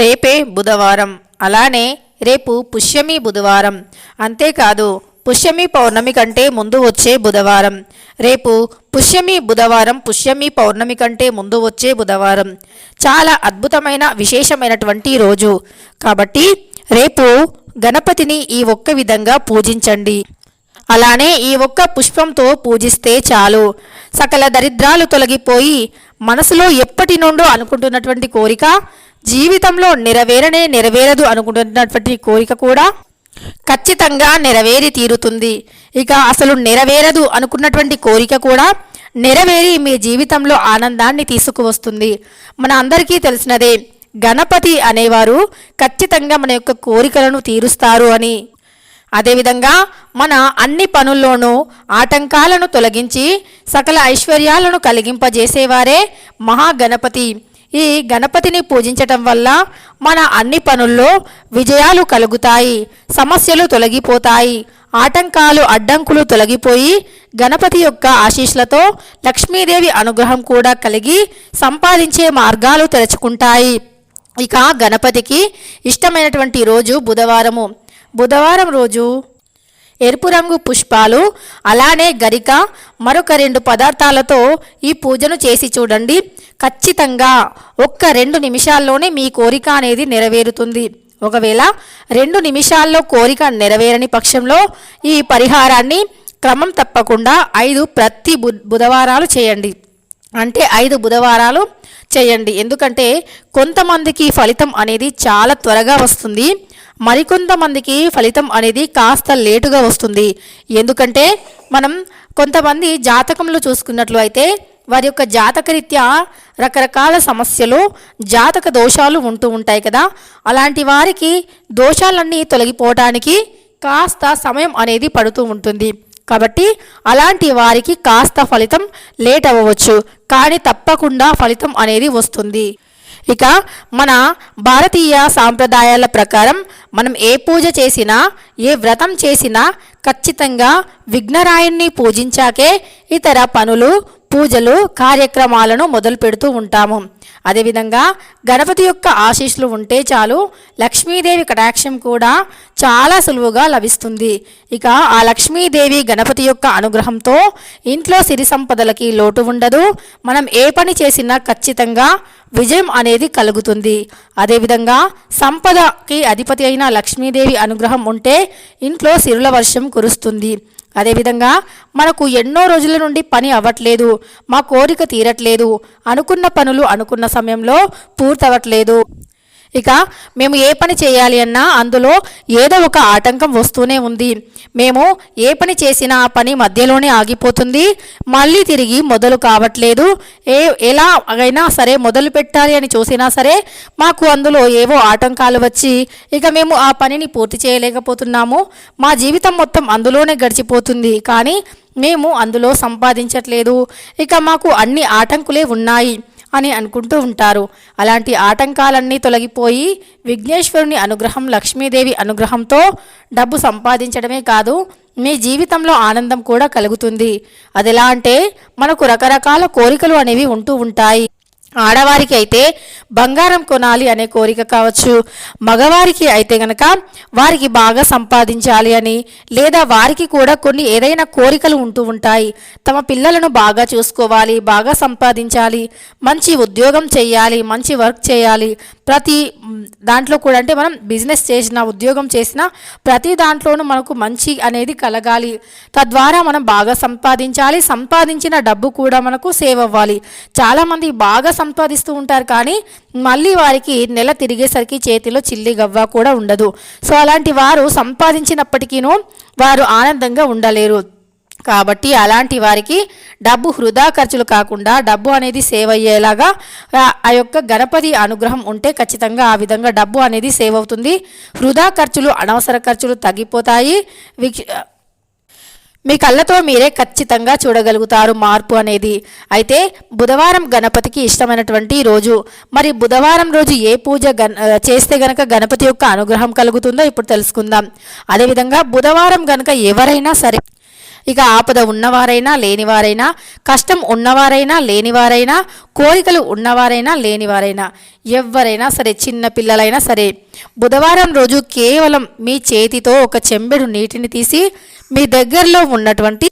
రేపే బుధవారం అలానే రేపు పుష్యమి బుధవారం. అంతేకాదు పుష్యమి పౌర్ణమి కంటే ముందు వచ్చే బుధవారం. రేపు పుష్యమి బుధవారం పుష్యమి పౌర్ణమి కంటే ముందు వచ్చే బుధవారం. చాలా అద్భుతమైన విశేషమైనటువంటి రోజు. కాబట్టి రేపు గణపతిని ఈ ఒక్క విధంగా పూజించండి. అలానే ఈ ఒక్క పుష్పంతో పూజిస్తే చాలు. సకల దరిద్రాలు తొలగిపోయి మనసులో ఎప్పటి నుండో అనుకుంటున్నటువంటి కోరిక జీవితంలో నెరవేరనే నెరవేరదు అనుకుంటున్నటువంటి కోరిక కూడా ఖచ్చితంగా నెరవేరి తీరుతుంది. ఇక అసలు నెరవేరదు అనుకున్నటువంటి కోరిక కూడా నెరవేరి మీ జీవితంలో ఆనందాన్ని తీసుకువస్తుంది. మన అందరికీ తెలిసినదే గణపతి అనేవారు ఖచ్చితంగా మన యొక్క కోరికలను తీరుస్తారు అని. అదేవిధంగా మన అన్ని పనుల్లోనూ ఆటంకాలను తొలగించి సకల ఐశ్వర్యాలను కలిగింపజేసేవారే మహాగణపతి. ఈ గణపతిని పూజించటం వల్ల మన అన్ని పనుల్లో విజయాలు కలుగుతాయి సమస్యలు తొలగిపోతాయి ఆటంకాలు అడ్డంకులు తొలగిపోయి గణపతి యొక్క ఆశీస్సులతో లక్ష్మీదేవి అనుగ్రహం కూడా కలిగి సంపాదించే మార్గాలు తెరుచుకుంటాయి. ఇక గణపతికి ఇష్టమైనటువంటి రోజు బుధవారము. బుధవారం రోజు ఎరుపు రంగు పుష్పాలు అలానే గరిక మరొక రెండు పదార్థాలతో ఈ పూజను చేసి చూడండి. ఖచ్చితంగా ఒక్క రెండు నిమిషాల్లోనే మీ కోరిక అనేది నెరవేరుతుంది. ఒకవేళ రెండు నిమిషాల్లో కోరిక నెరవేరని పక్షంలో ఈ పరిహారాన్ని క్రమం తప్పకుండా ఐదు ప్రతి బు బుధవారాలు చేయండి. అంటే ఐదు బుధవారాలు చేయండి. ఎందుకంటే కొంతమందికి ఫలితం అనేది చాలా త్వరగా వస్తుంది. మరికొంతమందికి ఫలితం అనేది కాస్త లేటుగా వస్తుంది. ఎందుకంటే మనం కొంతమంది జాతకంలో చూసుకున్నట్లు అయితే వారి యొక్క జాతకరీత్యా రకరకాల సమస్యలు జాతక దోషాలు ఉంటూ ఉంటాయి కదా. అలాంటి వారికి దోషాలన్నీ తొలగిపోవటానికి కాస్త సమయం అనేది పడుతూ ఉంటుంది. కాబట్టి అలాంటి వారికి కాస్త ఫలితం లేట్ అవ్వవచ్చు కానీ తప్పకుండా ఫలితం అనేది వస్తుంది. ఇక మన భారతీయ సాంప్రదాయాల ప్రకారం మనం ఏ పూజ చేసినా ఏ వ్రతం చేసినా ఖచ్చితంగా విఘ్నరాయుణ్ణి పూజించాకే ఇతర పనులు పూజలు కార్యక్రమాలను మొదలు పెడుతూ ఉంటాము. అదేవిధంగా గణపతి యొక్క ఆశీస్సులు ఉంటే చాలు లక్ష్మీదేవి కటాక్షం కూడా చాలా సులువుగా లభిస్తుంది. ఇక ఆ లక్ష్మీదేవి గణపతి యొక్క అనుగ్రహంతో ఇంట్లో సిరి సంపదలకి లోటు ఉండదు. మనం ఏ పని చేసినా ఖచ్చితంగా విజయం అనేది కలుగుతుంది. అదేవిధంగా సంపదకి అధిపతి అయిన లక్ష్మీదేవి అనుగ్రహం ఉంటే ఇంట్లో సిరుల వర్షం కురుస్తుంది. అదేవిధంగా మనకు ఎన్నో రోజుల నుండి పని అవ్వట్లేదు మా కోరిక తీరట్లేదు అనుకున్న పనులు అనుకున్న సమయంలో పూర్తవట్లేదు ఇక మేము ఏ పని చేయాలి అన్నా అందులో ఏదో ఒక ఆటంకం వస్తూనే ఉంది. మేము ఏ పని చేసినా ఆ పని మధ్యలోనే ఆగిపోతుంది. మళ్ళీ తిరిగి మొదలు కావట్లేదు. ఏ ఎలా అయినా సరే మొదలు పెట్టాలి అని చూసినా సరే మాకు అందులో ఏవో ఆటంకాలు వచ్చి ఇక మేము ఆ పనిని పూర్తి చేయలేకపోతున్నాము. మా జీవితం మొత్తం అందులోనే గడిచిపోతుంది. కానీ మేము అందులో సంపాదించట్లేదు. ఇక మాకు అన్ని ఆటంకులే ఉన్నాయి. అని అనుకుంటూ ఉంటారు. అలాంటి ఆటంకాలన్నీ తొలగిపోయి విఘ్నేశ్వరుని అనుగ్రహం లక్ష్మీదేవి అనుగ్రహంతో డబ్బు సంపాదించడమే కాదు మీ జీవితంలో ఆనందం కూడా కలుగుతుంది. అది ఎలా అంటే మనకు రకరకాల కోరికలు అనేవి ఉంటూ ఉంటాయి. ఆడవారికి అయితే బంగారం కొనాలి అనే కోరిక కావచ్చు. మగవారికి అయితే గనక వారికి బాగా సంపాదించాలి అని లేదా వారికి కూడా కొన్ని ఏదైనా కోరికలు ఉంటూ ఉంటాయి. తమ పిల్లలను బాగా చూసుకోవాలి బాగా సంపాదించాలి మంచి ఉద్యోగం చేయాలి మంచి వర్క్ చేయాలి. ప్రతి దాంట్లో కూడా అంటే మనం బిజినెస్ చేసిన ఉద్యోగం చేసిన ప్రతి దాంట్లోనూ మనకు మంచి అనేది కలగాలి. తద్వారా మనం బాగా సంపాదించాలి. సంపాదించిన డబ్బు కూడా మనకు సేవ్ అవ్వాలి. చాలామంది బాగా సంపాదిస్తూ ఉంటారు కానీ మళ్ళీ వారికి నెల తిరిగేసరికి చేతిలో చిల్లి గవ్వ కూడా ఉండదు. సో అలాంటి వారు సంపాదించినప్పటికీనూ వారు ఆనందంగా ఉండలేరు. కాబట్టి అలాంటి వారికి డబ్బు వృధా ఖర్చులు కాకుండా డబ్బు అనేది సేవ్ అయ్యేలాగా ఆ- యొక్క గణపతి అనుగ్రహం ఉంటే ఖచ్చితంగా ఆ విధంగా డబ్బు అనేది సేవ్ అవుతుంది. వృధా ఖర్చులు అనవసర ఖర్చులు తగ్గిపోతాయి. మీ కళ్ళతో మీరే ఖచ్చితంగా చూడగలుగుతారు మార్పు అనేది. అయితే బుధవారం గణపతికి ఇష్టమైనటువంటి రోజు. మరి బుధవారం రోజు ఏ పూజ గణ చేస్తే గనక గణపతి యొక్క అనుగ్రహం కలుగుతుందో ఇప్పుడు తెలుసుకుందాం. అదేవిధంగా బుధవారం గనక ఎవరైనా సరే ఇక ఆపద ఉన్నవారైనా లేనివారైనా కష్టం ఉన్నవారైనా లేనివారైనా కోరికలు ఉన్నవారైనా లేనివారైనా ఎవరైనా సరే చిన్న పిల్లలైనా సరే బుధవారం రోజు కేవలం మీ చేతితో ఒక చెంబెడు నీటిని తీసి మీ దగ్గరలో ఉన్నటువంటి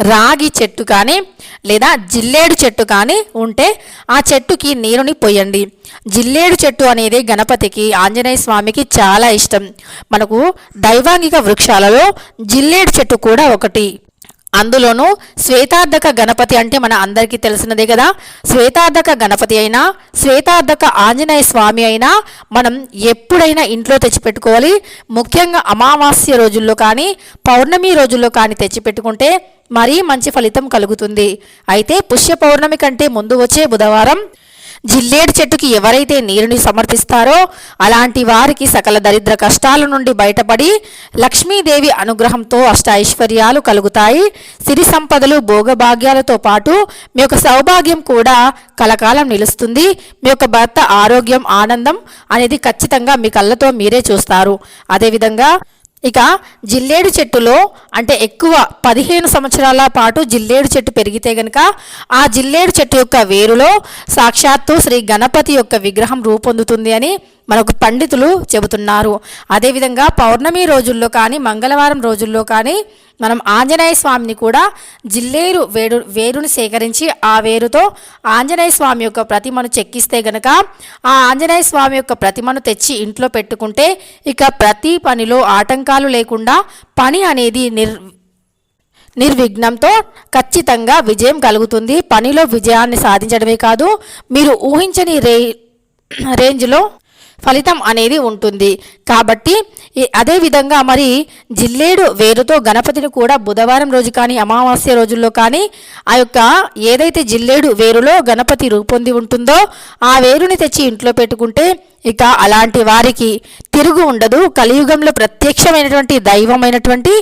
రాగి చెట్టు కానీ లేదా జిల్లేడు చెట్టు కానీ ఉంటే ఆ చెట్టుకి నీరుని పోయండి. జిల్లేడు చెట్టు అనేది గణపతికి ఆంజనేయ స్వామికి చాలా ఇష్టం. మనకు దైవాంగిక వృక్షాలలో జిల్లేడు చెట్టు కూడా ఒకటి. అందులోనూ శ్వేతార్ధక గణపతి అంటే మన అందరికీ తెలిసినదే కదా. శ్వేతార్ధక గణపతి అయినా శ్వేతార్ధక ఆంజనేయ స్వామి అయినా మనం ఎప్పుడైనా ఇంట్లో తెచ్చిపెట్టుకోవాలి. ముఖ్యంగా అమావాస్య రోజుల్లో కానీ పౌర్ణమి రోజుల్లో కానీ తెచ్చిపెట్టుకుంటే మరీ మంచి ఫలితం కలుగుతుంది. అయితే పుష్య పౌర్ణమి కంటే ముందు వచ్చే బుధవారం జిల్లేడు చెట్టుకి ఎవరైతే నీరుని సమర్పిస్తారో అలాంటి వారికి సకల దరిద్ర కష్టాల నుండి బయటపడి లక్ష్మీదేవి అనుగ్రహంతో అష్టైశ్వర్యాలు కలుగుతాయి. సిరి సంపదలు భోగభాగ్యాలతో పాటు మీ యొక్క సౌభాగ్యం కూడా కలకాలం నిలుస్తుంది. మీ యొక్క భర్త ఆరోగ్యం ఆనందం అనేది ఖచ్చితంగా మీ కళ్ళతో మీరే చూస్తారు. అదేవిధంగా ఇక జిల్లేడు చెట్టులో అంటే ఎక్కువ పదిహేను సంవత్సరాల పాటు జిల్లేడు చెట్టు పెరిగితే గనక ఆ జిల్లేడు చెట్టు యొక్క వేరులో సాక్షాత్తు శ్రీ గణపతి యొక్క విగ్రహం రూపొందుతుంది అని మనకు పండితులు చెబుతున్నారు. అదేవిధంగా పౌర్ణమి రోజుల్లో కానీ మంగళవారం రోజుల్లో కానీ మనం ఆంజనేయ స్వామిని కూడా జిల్లేరు వేరు వేరుని సేకరించి ఆ వేరుతో ఆంజనేయ స్వామి యొక్క ప్రతిమను చెక్కిస్తే గనక ఆ ఆంజనేయ స్వామి యొక్క ప్రతిమను తెచ్చి ఇంట్లో పెట్టుకుంటే ఇక ప్రతి పనిలో ఆటంకాలు లేకుండా పని అనేది నిర్ నిర్విఘ్నంతో ఖచ్చితంగా విజయం కలుగుతుంది. పనిలో విజయాన్ని సాధించడమే కాదు మీరు ఊహించని రే రేంజ్లో ఫలితం అనేది ఉంటుంది. కాబట్టి అదేవిధంగా మరి జిల్లేడు వేరుతో గణపతిని కూడా బుధవారం రోజు కానీ అమావాస్య రోజుల్లో కానీ ఆ యొక్క ఏదైతే జిల్లేడు వేరులో గణపతి రూపొంది ఉంటుందో ఆ వేరుని తెచ్చి ఇంట్లో పెట్టుకుంటే ఇక అలాంటి వారికి తిరుగు ఉండదు. కలియుగంలో ప్రత్యక్షమైనటువంటి దైవమైనటువంటి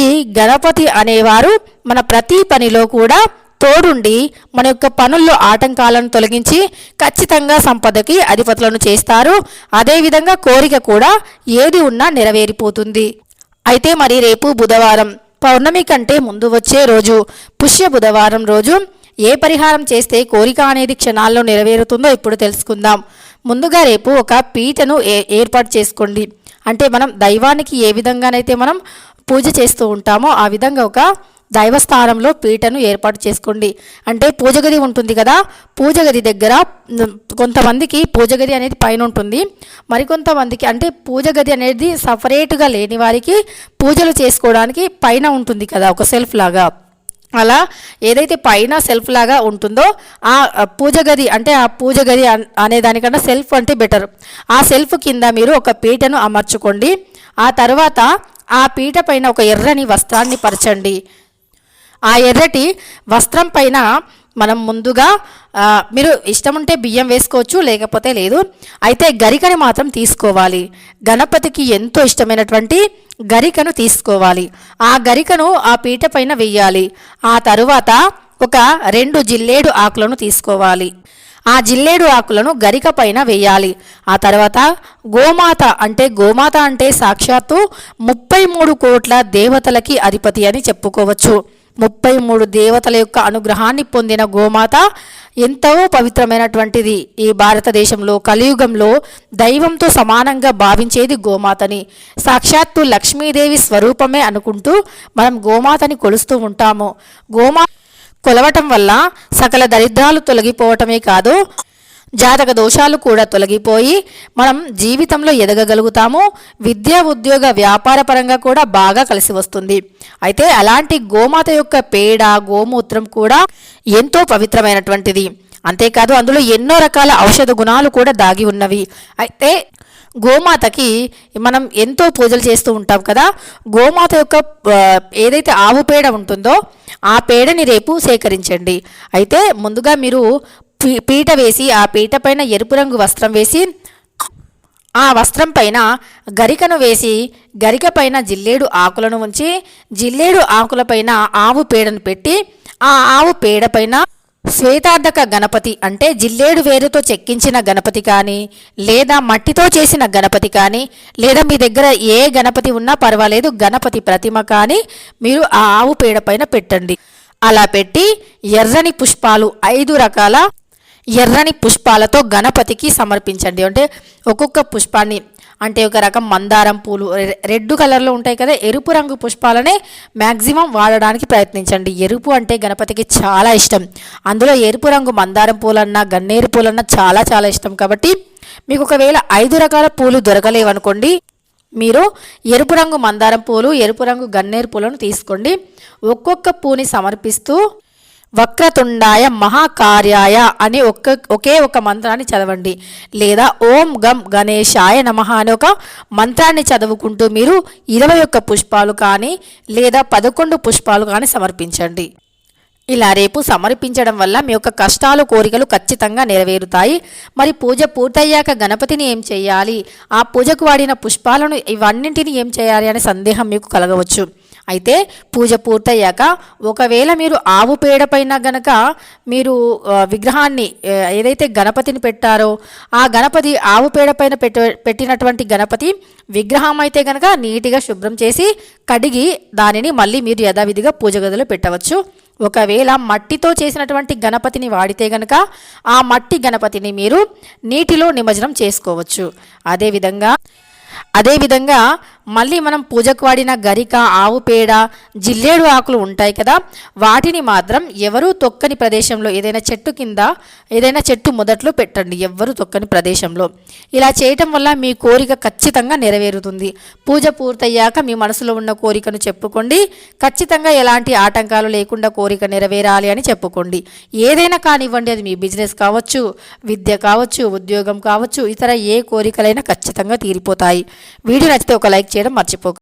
ఈ గణపతి అనేవారు మన ప్రతి పనిలో కూడా తోడుండి మన యొక్క పనుల్లో ఆటంకాలను తొలగించి ఖచ్చితంగా సంపదకి అధిపతులను చేస్తారు. అదేవిధంగా కోరిక కూడా ఏది ఉన్నా నెరవేరిపోతుంది. అయితే మరి రేపు బుధవారం పౌర్ణమి కంటే ముందు వచ్చే రోజు పుష్య బుధవారం రోజు ఏ పరిహారం చేస్తే కోరిక అనేది క్షణాల్లో నెరవేరుతుందో ఇప్పుడు తెలుసుకుందాం. ముందుగా రేపు ఒక పీటను ఏ ఏర్పాటు చేసుకోండి. అంటే మనం దైవానికి ఏ విధంగానైతే మనం పూజ చేస్తూ ఉంటామో ఆ విధంగా ఒక దైవస్థానంలో పీటను ఏర్పాటు చేసుకోండి. అంటే పూజ గది ఉంటుంది కదా పూజ గది దగ్గర కొంతమందికి పూజ గది అనేది పైన ఉంటుంది. మరికొంతమందికి అంటే పూజ గది అనేది సపరేట్గా లేని వారికి పూజలు చేసుకోవడానికి పైన ఉంటుంది కదా ఒక సెల్ఫ్ లాగా. అలా ఏదైతే పైన సెల్ఫ్ లాగా ఉంటుందో ఆ పూజ గది అంటే ఆ పూజ గది అనే దానికన్నా సెల్ఫ్ అంటే బెటర్ ఆ సెల్ఫ్ కింద మీరు ఒక పీటను అమర్చుకోండి. ఆ తర్వాత ఆ పీట పైన ఒక ఎర్రని వస్త్రాన్ని పరచండి. ఆ ఎర్రటి వస్త్రం పైన మనం ముందుగా మీరు ఇష్టం ఉంటే బియ్యం వేసుకోవచ్చు లేకపోతే లేదు. అయితే గరికని మాత్రం తీసుకోవాలి. గణపతికి ఎంతో ఇష్టమైనటువంటి గరికను తీసుకోవాలి. ఆ గరికను ఆ పీట పైన వెయ్యాలి ఆ తరువాత ఒక రెండు జిల్లేడు ఆకులను తీసుకోవాలి. ఆ జిల్లేడు ఆకులను గరిక పైన వేయాలి. ఆ తర్వాత గోమాత అంటే గోమాత అంటే సాక్షాత్తు ముప్పై మూడు కోట్ల దేవతలకి అధిపతి అని చెప్పుకోవచ్చు. ముప్పై మూడు దేవతల యొక్క అనుగ్రహాన్ని పొందిన గోమాత ఎంతో పవిత్రమైనటువంటిది ఈ భారతదేశంలో కలియుగంలో దైవంతో సమానంగా భావించేది గోమాతని. సాక్షాత్తు లక్ష్మీదేవి స్వరూపమే అనుకుంటూ మనం గోమాతని కొలుస్తూ ఉంటాము. గోమా కొలవటం వల్ల సకల దరిద్రాలు తొలగిపోవటమే కాదు జాతక దోషాలు కూడా తొలగిపోయి మనం జీవితంలో ఎదగగలుగుతాము. విద్య ఉద్యోగ వ్యాపార పరంగా కూడా బాగా కలిసి వస్తుంది. అయితే అలాంటి గోమాత యొక్క పేడ గోమూత్రం కూడా ఎంతో పవిత్రమైనటువంటిది. అంతేకాదు అందులో ఎన్నో రకాల ఔషధ గుణాలు కూడా దాగి ఉన్నవి. అయితే గోమాతకి మనం ఎంతో పూజలు చేస్తూ ఉంటాం కదా. గోమాత యొక్క ఏదైతే ఆవు పేడ ఉంటుందో ఆ పేడని రేపు సేకరించండి. అయితే ముందుగా మీరు పీట వేసి ఆ పీట పైన ఎరుపు రంగు వస్త్రం వేసి ఆ వస్త్రం పైన గరికను వేసి గరిక పైన జిల్లేడు ఆకులను ఉంచి జిల్లేడు ఆకుల పైన ఆవు పేడను పెట్టి ఆ ఆవు పేడ పైన శ్వేతార్ధక గణపతి అంటే జిల్లేడు వేరుతో చెక్కించిన గణపతి కానీ లేదా మట్టితో చేసిన గణపతి కానీ లేదా మీ దగ్గర ఏ గణపతి ఉన్నా పర్వాలేదు గణపతి ప్రతిమ కానీ మీరు ఆ ఆవు పేడ పైన పెట్టండి. అలా పెట్టి ఎర్రని పుష్పాలు ఐదు రకాల ఎర్రని పుష్పాలతో గణపతికి సమర్పించండి. అంటే ఒక్కొక్క పుష్పాన్ని అంటే ఒక రకం మందారం పూలు రెడ్ కలర్లో ఉంటాయి కదా ఎరుపు రంగు పుష్పాలనే మ్యాక్సిమం వాడడానికి ప్రయత్నించండి. ఎరుపు అంటే గణపతికి చాలా ఇష్టం. అందులో ఎరుపు రంగు మందారం పూలన్నా గన్నేరు పూలన్నా చాలా చాలా ఇష్టం. కాబట్టి మీకు ఒకవేళ ఐదు రకాల పూలు దొరకలేవనుకోండి మీరు ఎరుపు రంగు మందారం పూలు ఎరుపు రంగు గన్నేరు పూలను తీసుకోండి. ఒక్కొక్క పూని సమర్పిస్తూ వక్రతుండాయ మహాకార్యాయ అని ఒక్క ఒకే ఒక మంత్రాన్ని చదవండి. లేదా ఓం గం గణేశాయ నమ అని ఒక మంత్రాన్ని చదువుకుంటూ మీరు ఇరవై ఒక్క పుష్పాలు కానీ లేదా పదకొండు పుష్పాలు కానీ సమర్పించండి. ఇలా రేపు సమర్పించడం వల్ల మీ యొక్క కష్టాలు కోరికలు ఖచ్చితంగా నెరవేరుతాయి. మరి పూజ పూర్తయ్యాక గణపతిని ఏం చేయాలి? ఆ పూజకు వాడిన పుష్పాలను ఇవన్నింటిని ఏం చేయాలి అనే సందేహం మీకు కలగవచ్చు. అయితే పూజ పూర్తయ్యాక ఒకవేళ మీరు ఆవు పేడ పైన గనక మీరు విగ్రహాన్ని ఏదైతే గణపతిని పెట్టారో ఆ గణపతి ఆవు పేడ పైన పెట్ట పెట్టినటువంటి గణపతి విగ్రహం అయితే గనక నీటిగా శుభ్రం చేసి కడిగి దానిని మళ్ళీ మీరు యథావిధిగా పూజ గదిలో పెట్టవచ్చు. ఒకవేళ మట్టితో చేసినటువంటి గణపతిని వాడితే గనక ఆ మట్టి గణపతిని మీరు నీటిలో నిమజ్జనం చేసుకోవచ్చు. అదేవిధంగా అదేవిధంగా మళ్ళీ మనం పూజకు వాడిన గరిక ఆవు పేడ జిల్లేడు ఆకులు ఉంటాయి కదా వాటిని మాత్రం ఎవరూ తొక్కని ప్రదేశంలో ఏదైనా చెట్టు కింద ఏదైనా చెట్టు మొదట్లో పెట్టండి ఎవ్వరు తొక్కని ప్రదేశంలో. ఇలా చేయటం వల్ల మీ కోరిక ఖచ్చితంగా నెరవేరుతుంది. పూజ పూర్తయ్యాక మీ మనసులో ఉన్న కోరికను చెప్పుకోండి. ఖచ్చితంగా ఎలాంటి ఆటంకాలు లేకుండా కోరిక నెరవేరాలి అని చెప్పుకోండి. ఏదైనా కానివ్వండి అది మీ బిజినెస్ కావచ్చు విద్య కావచ్చు ఉద్యోగం కావచ్చు ఇతర ఏ కోరికలైనా ఖచ్చితంగా తీరిపోతాయి. వీడియో నచ్చితే ఒక లైక్ చేయడం మర్చిపోకండి